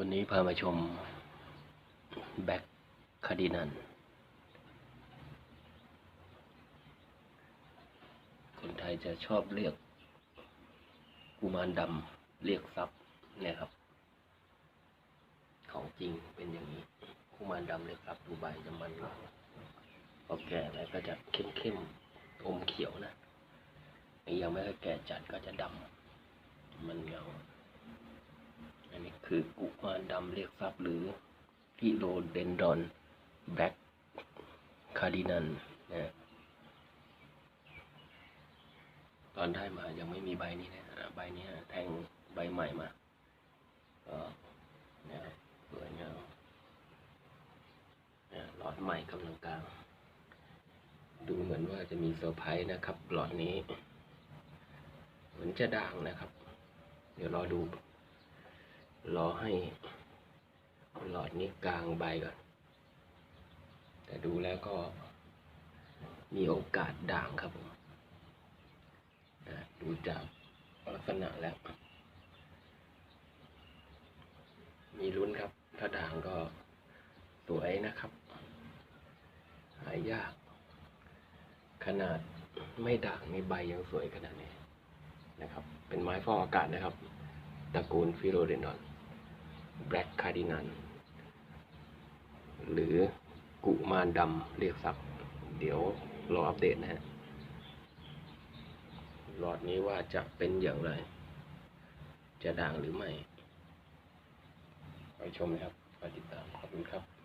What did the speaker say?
วันนี้พามาชมแบ็คคาดินันคนไทยจะชอบเรียกกุมารดำเรียกทรัพย์เนี่ยครับ ของจริงเป็นอย่างนี้กุมารดำเรียกทรัพย์ดูใบจะมันกว่าพอแก่แล้วก็จะเข้มเข้มๆอมเขียวนะยังไม่ค่อยแก่จัดก็จะดำมันเงา อันนี้ คือกุมารดำเรียกทรัพย์หรือกิโลเดนดอนแบ็กคาร์ดินันนะตอนได้มายังไม่มีใบนี้นะใบนี้แทงใบใหม่มาก็นะครับสวยงามเนี่ยหลอดใหม่กำลังกลางดูเหมือนว่าจะมีเซอร์ไพรส์นะครับ หลอดนี้ เหมือนจะด่างนะครับ เดี๋ยวรอดู รอให้หลอดนี้กลางใบก่อน แต่ดูแล้วก็มีโอกาสด่างครับผมนะดูจากลักษณะแล้ว มีลุ้นครับ ถ้าด่างก็สวยนะครับ หายาก ขนาดไม่ด่างในใบยังสวยขนาดนี้นะครับ เป็นไม้ฟอกอากาศนะครับ ตระกูลฟิโรเดนดอน แบล็กคาร์ดินันหรือกุมารดำเรียกศัพท์เดี๋ยวรออัปเดตนะฮะหลอดนี้ว่าจะเป็นอย่างไร จะด่างหรือไม่ ไปชมนะครับไปติดตาม ขอบคุณครับ